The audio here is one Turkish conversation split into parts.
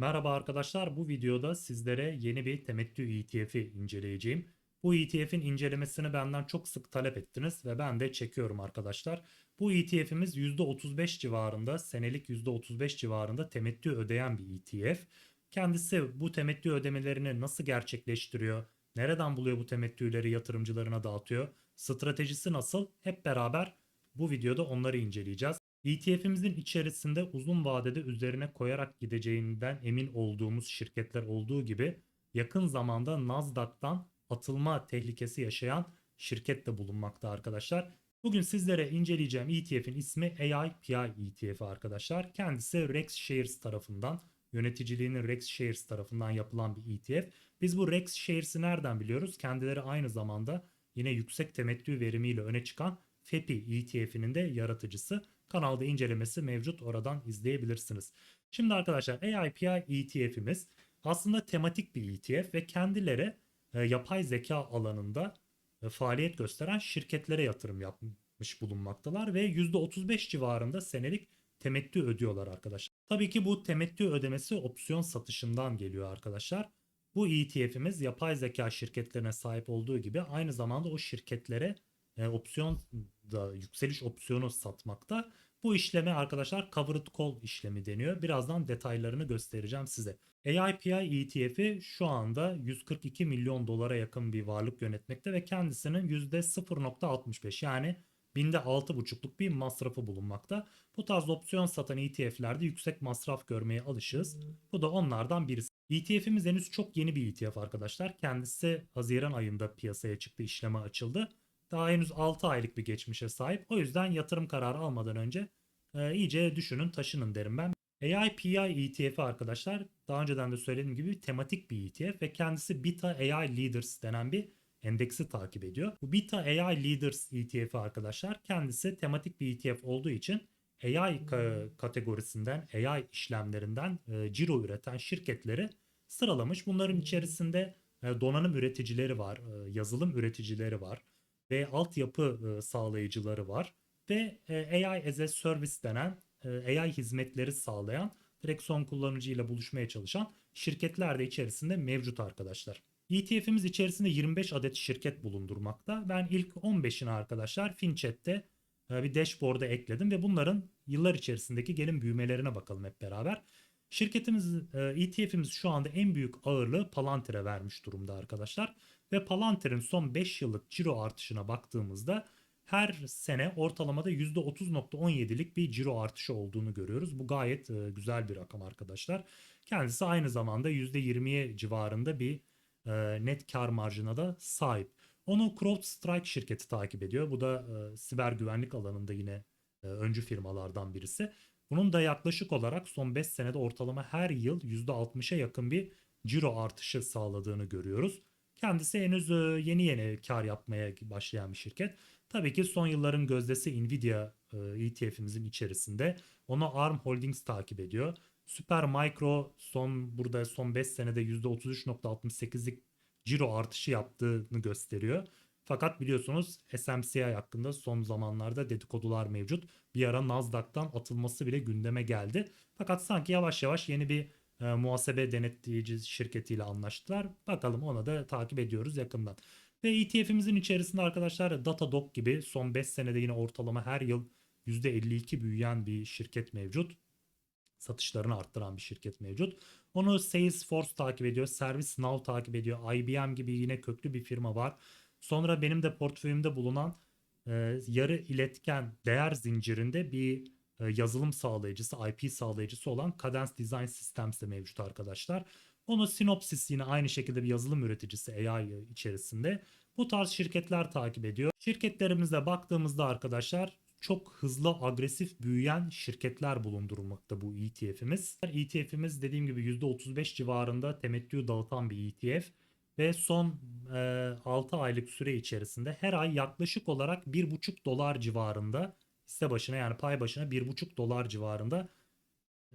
Merhaba arkadaşlar, bu videoda sizlere yeni bir temettü ETF'i inceleyeceğim. Bu ETF'in incelemesini benden çok sık talep ettiniz ve ben de çekiyorum arkadaşlar. Bu ETF'imiz %35 civarında, senelik %35 civarında temettü ödeyen bir ETF. Kendisi bu temettü ödemelerini nasıl gerçekleştiriyor, nereden buluyor bu temettüleri yatırımcılarına dağıtıyor, stratejisi nasıl hep beraber bu videoda onları inceleyeceğiz. ETF'imizin içerisinde uzun vadede üzerine koyarak gideceğinden emin olduğumuz şirketler olduğu gibi yakın zamanda Nasdaq'tan atılma tehlikesi yaşayan şirket de bulunmakta arkadaşlar. Bugün sizlere inceleyeceğim ETF'in ismi AIPI ETF arkadaşlar. Kendisi Rex Shares tarafından yöneticiliğinin Rex Shares tarafından yapılan bir ETF. Biz bu Rex Shares'i nereden biliyoruz? Kendileri aynı zamanda yine yüksek temettü verimiyle öne çıkan FEPI ETF'inin de yaratıcısı. Kanalda incelemesi mevcut oradan izleyebilirsiniz. Şimdi arkadaşlar AIPI ETF'imiz aslında tematik bir ETF ve kendileri e, yapay zeka alanında e, faaliyet gösteren şirketlere yatırım yapmış bulunmaktalar ve %35 civarında senelik temettü ödüyorlar arkadaşlar. Tabii ki bu temettü ödemesi opsiyon satışından geliyor arkadaşlar. Bu ETF'imiz yapay zeka şirketlerine sahip olduğu gibi aynı zamanda o şirketlere e, opsiyon da yükseliş opsiyonu satmakta. Bu işleme arkadaşlar covered call işlemi deniyor. Birazdan detaylarını göstereceğim size. AIPI ETF'i şu anda 142 milyon dolara yakın bir varlık yönetmekte ve kendisinin %0.65 yani binde 6.5'luk bir masrafı bulunmakta. Bu tarz opsiyon satan ETF'lerde yüksek masraf görmeye alışığız. Bu da onlardan birisi. ETF'imiz henüz çok yeni bir ETF arkadaşlar. Kendisi Haziran ayında piyasaya çıktı, işleme açıldı. Daha henüz 6 aylık bir geçmişe sahip. O yüzden yatırım kararı almadan önce e, iyice düşünün, taşının derim ben. AIPI ETF'i arkadaşlar daha önceden de söylediğim gibi tematik bir ETF ve kendisi Beta AI Leaders denen bir endeksi takip ediyor. Bu Beta AI Leaders ETF'i arkadaşlar kendisi tematik bir ETF olduğu için AI ka- kategorisinden, AI işlemlerinden e, ciro üreten şirketleri sıralamış. Bunların içerisinde e, donanım üreticileri var, e, yazılım üreticileri var ve altyapı e, sağlayıcıları var ve e, AI as a Service denen e, AI hizmetleri sağlayan direkt son kullanıcıyla buluşmaya çalışan şirketler de içerisinde mevcut arkadaşlar. ETF'imiz içerisinde 25 adet şirket bulundurmakta. Ben ilk 15'ini arkadaşlar FinChat'te e, bir dashboard'a ekledim ve bunların yıllar içerisindeki gelin büyümelerine bakalım hep beraber. Şirketimiz, e, ETF'imiz şu anda en büyük ağırlığı Palantir'e vermiş durumda arkadaşlar. Ve Palantir'in son 5 yıllık ciro artışına baktığımızda her sene ortalamada %30.17'lik bir ciro artışı olduğunu görüyoruz. Bu gayet e, güzel bir rakam arkadaşlar. Kendisi aynı zamanda %20'ye civarında bir e, net kar marjına da sahip. Onu CrowdStrike şirketi takip ediyor. Bu da e, siber güvenlik alanında yine öncü firmalardan birisi. Bunun da yaklaşık olarak son 5 senede ortalama her yıl %60'a yakın bir ciro artışı sağladığını görüyoruz. Kendisi henüz e, yeni yeni kar yapmaya başlayan bir şirket. Tabii ki son yılların gözdesi Nvidia e, ETF'imizin içerisinde. Onu ARM Holdings takip ediyor. Super Micro son burada son 5 senede %33.68'lik ciro artışı yaptığını gösteriyor. Fakat biliyorsunuz SMCI hakkında son zamanlarda dedikodular mevcut. Bir ara Nasdaq'tan atılması bile gündeme geldi. Fakat sanki yavaş yavaş yeni bir e, muhasebe denetleyici şirketiyle anlaştılar. Bakalım ona da takip ediyoruz yakından. Ve ETF'imizin içerisinde arkadaşlar Datadog gibi son 5 senede yine ortalama her yıl %52 büyüyen bir şirket mevcut. Satışlarını arttıran bir şirket mevcut. Onu Salesforce takip ediyor, ServiceNow takip ediyor, IBM gibi yine köklü bir firma var. Sonra benim de portföyümde bulunan e, yarı iletken değer zincirinde bir yazılım sağlayıcısı, IP sağlayıcısı olan Cadence Design Systems de mevcut arkadaşlar. Onu Synopsys yine aynı şekilde bir yazılım üreticisi AI içerisinde. Bu tarz şirketler takip ediyor. Şirketlerimize baktığımızda arkadaşlar çok hızlı agresif büyüyen şirketler bulundurmakta bu ETF'imiz. ETF'imiz dediğim gibi %35 civarında temettü dağıtan bir ETF ve son e, 6 aylık süre içerisinde her ay yaklaşık olarak 1,5 dolar civarında hisse başına yani pay başına 1,5 dolar civarında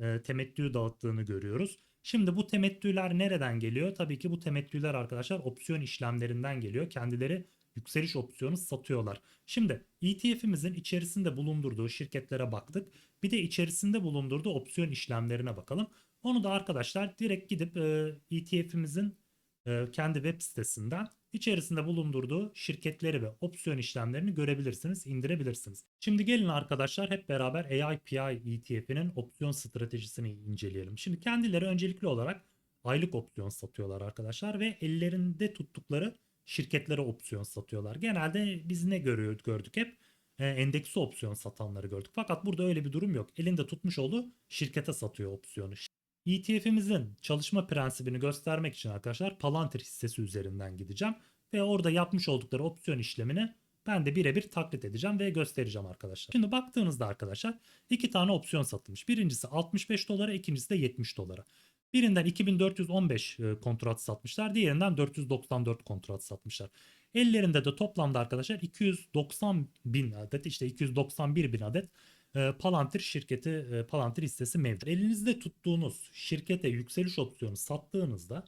e, temettü dağıttığını görüyoruz. Şimdi bu temettüler nereden geliyor? Tabii ki bu temettüler arkadaşlar opsiyon işlemlerinden geliyor. Kendileri yükseliş opsiyonu satıyorlar. Şimdi ETF'imizin içerisinde bulundurduğu şirketlere baktık. Bir de içerisinde bulundurduğu opsiyon işlemlerine bakalım. Onu da arkadaşlar direkt gidip e, ETF'imizin kendi web sitesinden içerisinde bulundurduğu şirketleri ve opsiyon işlemlerini görebilirsiniz, indirebilirsiniz. Şimdi gelin arkadaşlar hep beraber AIPI ETF'inin opsiyon stratejisini inceleyelim. Şimdi kendileri öncelikli olarak aylık opsiyon satıyorlar arkadaşlar ve ellerinde tuttukları şirketlere opsiyon satıyorlar. Genelde biz ne görüyoruz gördük hep? E, endeksi opsiyon satanları gördük. Fakat burada öyle bir durum yok. Elinde tutmuş olduğu şirkete satıyor opsiyonu. ETF'imizin çalışma prensibini göstermek için arkadaşlar Palantir hissesi üzerinden gideceğim. Ve orada yapmış oldukları opsiyon işlemini ben de birebir taklit edeceğim ve göstereceğim arkadaşlar. Şimdi baktığınızda arkadaşlar iki tane opsiyon satılmış. Birincisi 65 dolara, ikincisi de 70 dolara. Birinden 2415 e, kontrat satmışlar. Diğerinden 494 kontrat satmışlar. Ellerinde de toplamda arkadaşlar 290 bin adet işte 291 bin adet e, Palantir şirketi e, Palantir hissesi mevcut. Elinizde tuttuğunuz şirkete yükseliş opsiyonu sattığınızda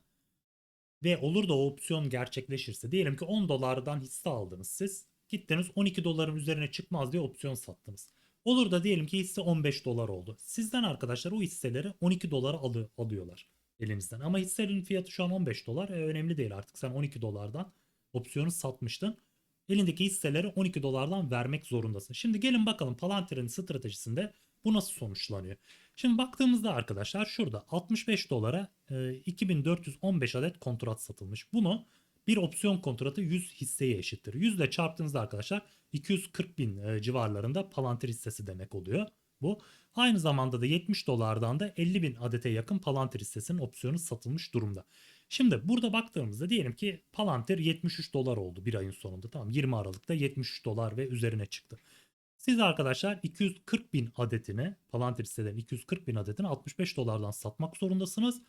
ve olur da o opsiyon gerçekleşirse diyelim ki 10 dolardan hisse aldınız siz. Gittiniz 12 doların üzerine çıkmaz diye opsiyon sattınız. Olur da diyelim ki hisse 15 dolar oldu. Sizden arkadaşlar o hisseleri 12 dolara alı, alıyorlar elinizden. Ama hissenin fiyatı şu an 15 dolar. E, önemli değil artık sen 12 dolardan opsiyonu satmıştın. Elindeki hisseleri 12 dolardan vermek zorundasın. Şimdi gelin bakalım Palantir'in stratejisinde bu nasıl sonuçlanıyor? Şimdi baktığımızda arkadaşlar şurada 65 dolara e, 2415 adet kontrat satılmış. Bunu bir opsiyon kontratı 100 hisseye eşittir. 100 ile çarptığınızda arkadaşlar 240 bin e, civarlarında Palantir hissesi demek oluyor bu. Aynı zamanda da 70 dolardan da 50 bin adete yakın Palantir hissesinin opsiyonu satılmış durumda. Şimdi burada baktığımızda diyelim ki Palantir 73 dolar oldu bir ayın sonunda. Tamam 20 Aralık'ta 73 dolar ve üzerine çıktı. Siz arkadaşlar 240 bin adetini Palantir hisselerin 240 bin adetini 65 dolardan satmak zorundasınız.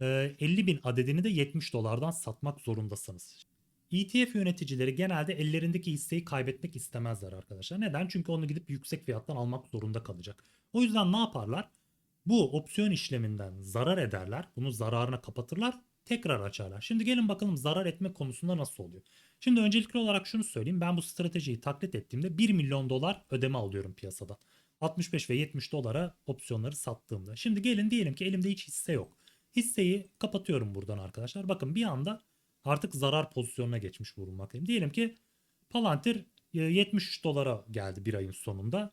50 bin adedini de 70 dolardan satmak zorundasınız. ETF yöneticileri genelde ellerindeki hisseyi kaybetmek istemezler arkadaşlar. Neden? Çünkü onu gidip yüksek fiyattan almak zorunda kalacak. O yüzden ne yaparlar? Bu opsiyon işleminden zarar ederler. Bunu zararına kapatırlar. Tekrar açarlar. Şimdi gelin bakalım zarar etme konusunda nasıl oluyor. Şimdi öncelikli olarak şunu söyleyeyim. Ben bu stratejiyi taklit ettiğimde 1 milyon dolar ödeme alıyorum piyasada. 65 ve 70 dolara opsiyonları sattığımda. Şimdi gelin diyelim ki elimde hiç hisse yok. Hisseyi kapatıyorum buradan arkadaşlar. Bakın bir anda artık zarar pozisyonuna geçmiş bulunmaktayım. Diyelim ki Palantir 73 dolara geldi bir ayın sonunda.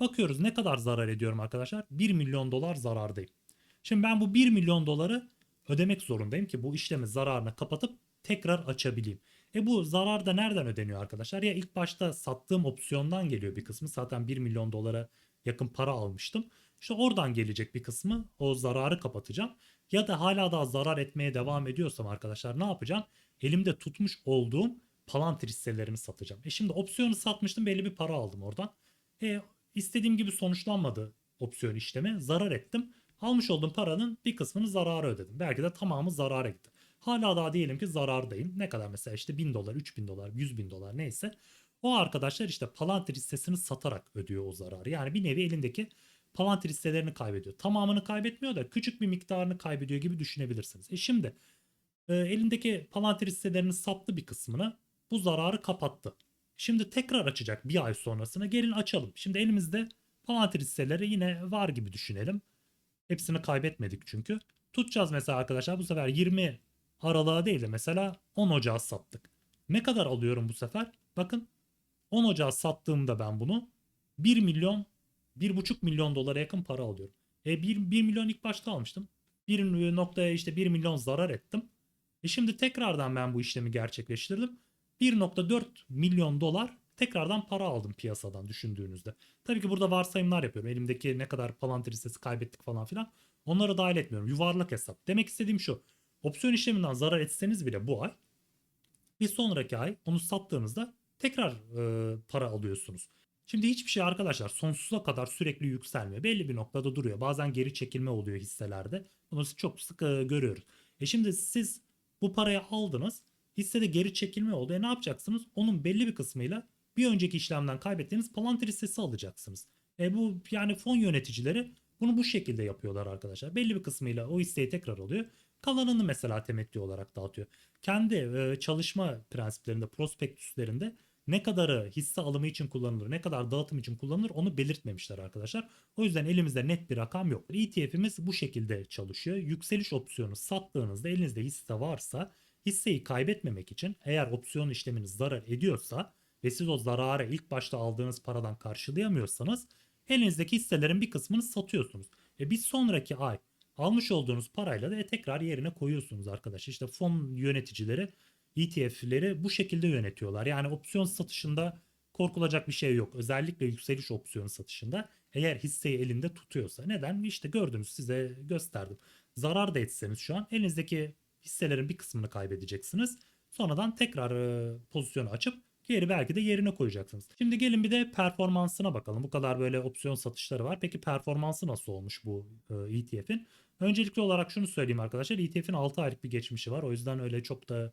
Bakıyoruz ne kadar zarar ediyorum arkadaşlar? 1 milyon dolar zarardayım. Şimdi ben bu 1 milyon doları ödemek zorundayım ki bu işlemi zararını kapatıp tekrar açabileyim. E bu zarar da nereden ödeniyor arkadaşlar? Ya ilk başta sattığım opsiyondan geliyor bir kısmı. Zaten 1 milyon dolara yakın para almıştım. İşte oradan gelecek bir kısmı o zararı kapatacağım. Ya da hala daha zarar etmeye devam ediyorsam arkadaşlar ne yapacağım? Elimde tutmuş olduğum Palantir hisselerimi satacağım. E şimdi opsiyonu satmıştım belli bir para aldım oradan. E istediğim gibi sonuçlanmadı opsiyon işlemi. Zarar ettim. Almış olduğum paranın bir kısmını zarara ödedim. Belki de tamamı zarara gitti. Hala daha diyelim ki zarardayım. Ne kadar mesela işte 1000 dolar, 3000 dolar, 100 bin dolar neyse. O arkadaşlar işte Palantir hissesini satarak ödüyor o zararı. Yani bir nevi elindeki Palantir hisselerini kaybediyor. Tamamını kaybetmiyor da küçük bir miktarını kaybediyor gibi düşünebilirsiniz. E şimdi e, elindeki Palantir hisselerini sattı bir kısmını. Bu zararı kapattı. Şimdi tekrar açacak bir ay sonrasına. Gelin açalım. Şimdi elimizde Palantir hisseleri yine var gibi düşünelim. Hepsini kaybetmedik çünkü. Tutacağız mesela arkadaşlar bu sefer 20 Aralık'a değil de mesela 10 Ocağı sattık. Ne kadar alıyorum bu sefer? Bakın 10 Ocağı sattığımda ben bunu 1 milyon 1,5 milyon dolara yakın para alıyorum. E 1, 1 milyon ilk başta almıştım. Bir noktaya işte 1 milyon zarar ettim. E şimdi tekrardan ben bu işlemi gerçekleştirdim. 1.4 milyon dolar tekrardan para aldım piyasadan düşündüğünüzde. Tabii ki burada varsayımlar yapıyorum. Elimdeki ne kadar Palantir hissesi kaybettik falan filan. Onları dahil etmiyorum. Yuvarlak hesap. Demek istediğim şu. Opsiyon işleminden zarar etseniz bile bu ay bir sonraki ay onu sattığınızda tekrar e, para alıyorsunuz. Şimdi hiçbir şey arkadaşlar sonsuza kadar sürekli yükselmiyor. Belli bir noktada duruyor. Bazen geri çekilme oluyor hisselerde. Bunu çok sık e, görüyoruz. E şimdi siz bu parayı aldınız. Hissede geri çekilme oldu. E ne yapacaksınız? Onun belli bir kısmıyla bir önceki işlemden kaybettiğiniz Palantir hissesi alacaksınız. E bu yani fon yöneticileri bunu bu şekilde yapıyorlar arkadaşlar. Belli bir kısmıyla o hisseyi tekrar alıyor. Kalanını mesela temettü olarak dağıtıyor. Kendi e, çalışma prensiplerinde, prospektüslerinde ne kadarı hisse alımı için kullanılır, ne kadar dağıtım için kullanılır onu belirtmemişler arkadaşlar. O yüzden elimizde net bir rakam yok. ETF'imiz bu şekilde çalışıyor. Yükseliş opsiyonu sattığınızda elinizde hisse varsa hisseyi kaybetmemek için eğer opsiyon işleminiz zarar ediyorsa ve siz o zararı ilk başta aldığınız paradan karşılayamıyorsanız elinizdeki hisselerin bir kısmını satıyorsunuz. Ve bir sonraki ay almış olduğunuz parayla da e, tekrar yerine koyuyorsunuz arkadaşlar. İşte fon yöneticileri ETF'leri bu şekilde yönetiyorlar. Yani opsiyon satışında korkulacak bir şey yok. Özellikle yükseliş opsiyonu satışında eğer hisseyi elinde tutuyorsa. Neden? İşte gördünüz size gösterdim. Zarar da etseniz şu an elinizdeki hisselerin bir kısmını kaybedeceksiniz. Sonradan tekrar e, pozisyonu açıp geri belki de yerine koyacaksınız. Şimdi gelin bir de performansına bakalım. Bu kadar böyle opsiyon satışları var. Peki performansı nasıl olmuş bu e, ETF'in? Öncelikli olarak şunu söyleyeyim arkadaşlar. ETF''in 6 aylık bir geçmişi var. O yüzden öyle çok da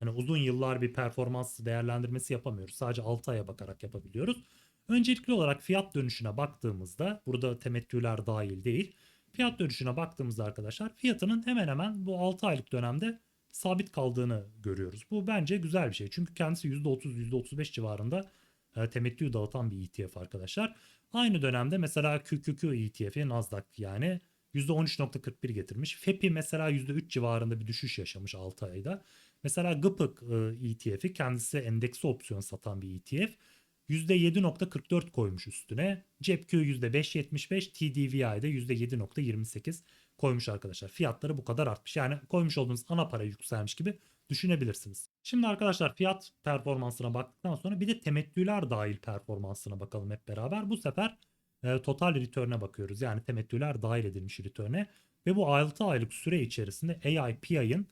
hani uzun yıllar bir performans değerlendirmesi yapamıyoruz. Sadece 6 aya bakarak yapabiliyoruz. Öncelikli olarak fiyat dönüşüne baktığımızda burada temettüler dahil değil. Fiyat dönüşüne baktığımızda arkadaşlar fiyatının hemen hemen bu 6 aylık dönemde sabit kaldığını görüyoruz. Bu bence güzel bir şey. Çünkü kendisi %30 %35 civarında e, temettü dağıtan bir ETF arkadaşlar. Aynı dönemde mesela QQQ ETF'i Nasdaq yani %13.41 getirmiş. FEPI mesela %3 civarında bir düşüş yaşamış 6 ayda. Mesela GPIC ETF'i kendisi endeksi opsiyon satan bir ETF. %7.44 koymuş üstüne. CEPQ %5.75, TDVI'de %7.28 koymuş arkadaşlar. Fiyatları bu kadar artmış. Yani koymuş olduğunuz ana para yükselmiş gibi düşünebilirsiniz. Şimdi arkadaşlar fiyat performansına baktıktan sonra bir de temettüler dahil performansına bakalım hep beraber. Bu sefer e, total return'e bakıyoruz. Yani temettüler dahil edilmiş return'e. Ve bu 6 aylık süre içerisinde AIPI'ın e,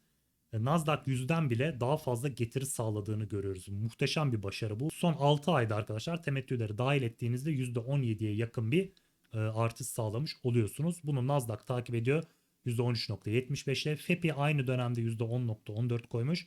Nasdaq 100'den bile daha fazla getiri sağladığını görüyoruz. Muhteşem bir başarı bu. Son 6 ayda arkadaşlar temettüleri dahil ettiğinizde %17'ye yakın bir e, artış sağlamış oluyorsunuz. Bunu Nasdaq takip ediyor. %13.75'le. FEPI aynı dönemde %10.14 koymuş.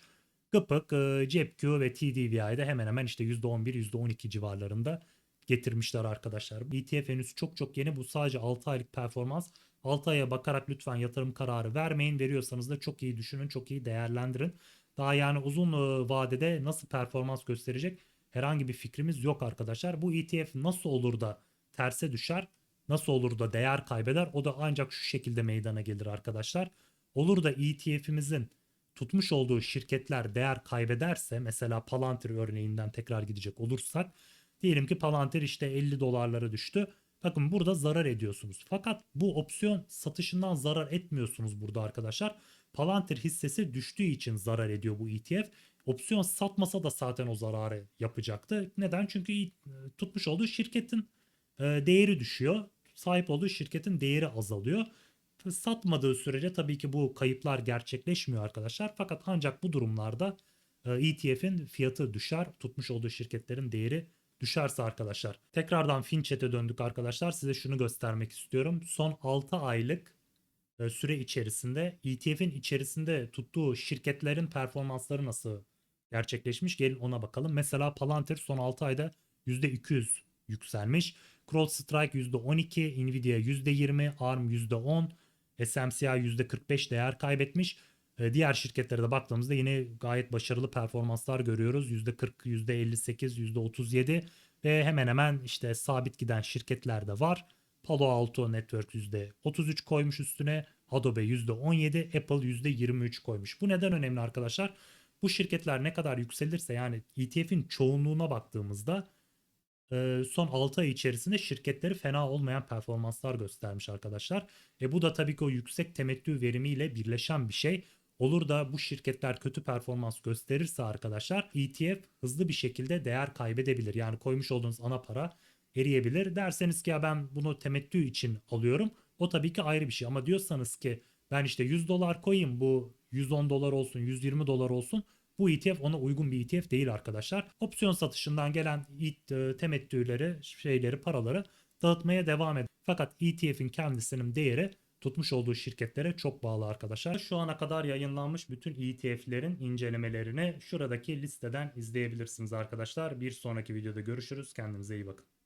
GPIC, e, CEPQ ve TDVI'de hemen hemen işte %11-%12 civarlarında getirmişler arkadaşlar. ETF henüz çok çok yeni. Bu sadece 6 aylık performans. 6 aya bakarak lütfen yatırım kararı vermeyin. Veriyorsanız da çok iyi düşünün, çok iyi değerlendirin. Daha yani uzun e, vadede nasıl performans gösterecek herhangi bir fikrimiz yok arkadaşlar. Bu ETF nasıl olur da terse düşer? Nasıl olur da değer kaybeder? O da ancak şu şekilde meydana gelir arkadaşlar. Olur da ETF'imizin tutmuş olduğu şirketler değer kaybederse mesela Palantir örneğinden tekrar gidecek olursak diyelim ki Palantir işte 50 dolarlara düştü. Bakın burada zarar ediyorsunuz. Fakat bu opsiyon satışından zarar etmiyorsunuz burada arkadaşlar. Palantir hissesi düştüğü için zarar ediyor bu ETF. Opsiyon satmasa da zaten o zararı yapacaktı. Neden? Çünkü e, tutmuş olduğu şirketin e, değeri düşüyor. Sahip olduğu şirketin değeri azalıyor. Satmadığı sürece tabii ki bu kayıplar gerçekleşmiyor arkadaşlar. Fakat ancak bu durumlarda ETF'in fiyatı düşer. Tutmuş olduğu şirketlerin değeri düşerse arkadaşlar. Tekrardan FinChat'e döndük arkadaşlar. Size şunu göstermek istiyorum. Son 6 aylık e, süre içerisinde ETF'in içerisinde tuttuğu şirketlerin performansları nasıl gerçekleşmiş? Gelin ona bakalım. Mesela Palantir son 6 ayda %200 yükselmiş. CrowdStrike %12, Nvidia %20, ARM %10, SMCI %45 değer kaybetmiş. E, diğer şirketlere de baktığımızda yine gayet başarılı performanslar görüyoruz. %40, %58, %37 ve hemen hemen işte sabit giden şirketler de var. Palo Alto Network %33 koymuş üstüne. Adobe %17, Apple %23 koymuş. Bu neden önemli arkadaşlar? Bu şirketler ne kadar yükselirse yani ETF'in çoğunluğuna baktığımızda e, son 6 ay içerisinde şirketleri fena olmayan performanslar göstermiş arkadaşlar. E bu da tabii ki o yüksek temettü verimiyle birleşen bir şey. Olur da bu şirketler kötü performans gösterirse arkadaşlar ETF hızlı bir şekilde değer kaybedebilir. Yani koymuş olduğunuz ana para eriyebilir. Derseniz ki ya ben bunu temettü için alıyorum. O tabii ki ayrı bir şey ama diyorsanız ki ben işte 100 dolar koyayım bu 110 dolar olsun 120 dolar olsun. Bu ETF ona uygun bir ETF değil arkadaşlar. Opsiyon satışından gelen e, temettüleri, şeyleri, paraları dağıtmaya devam eder. Fakat ETF'in kendisinin değeri tutmuş olduğu şirketlere çok bağlı arkadaşlar. Şu ana kadar yayınlanmış bütün ETF'lerin incelemelerini şuradaki listeden izleyebilirsiniz arkadaşlar. Bir sonraki videoda görüşürüz. Kendinize iyi bakın.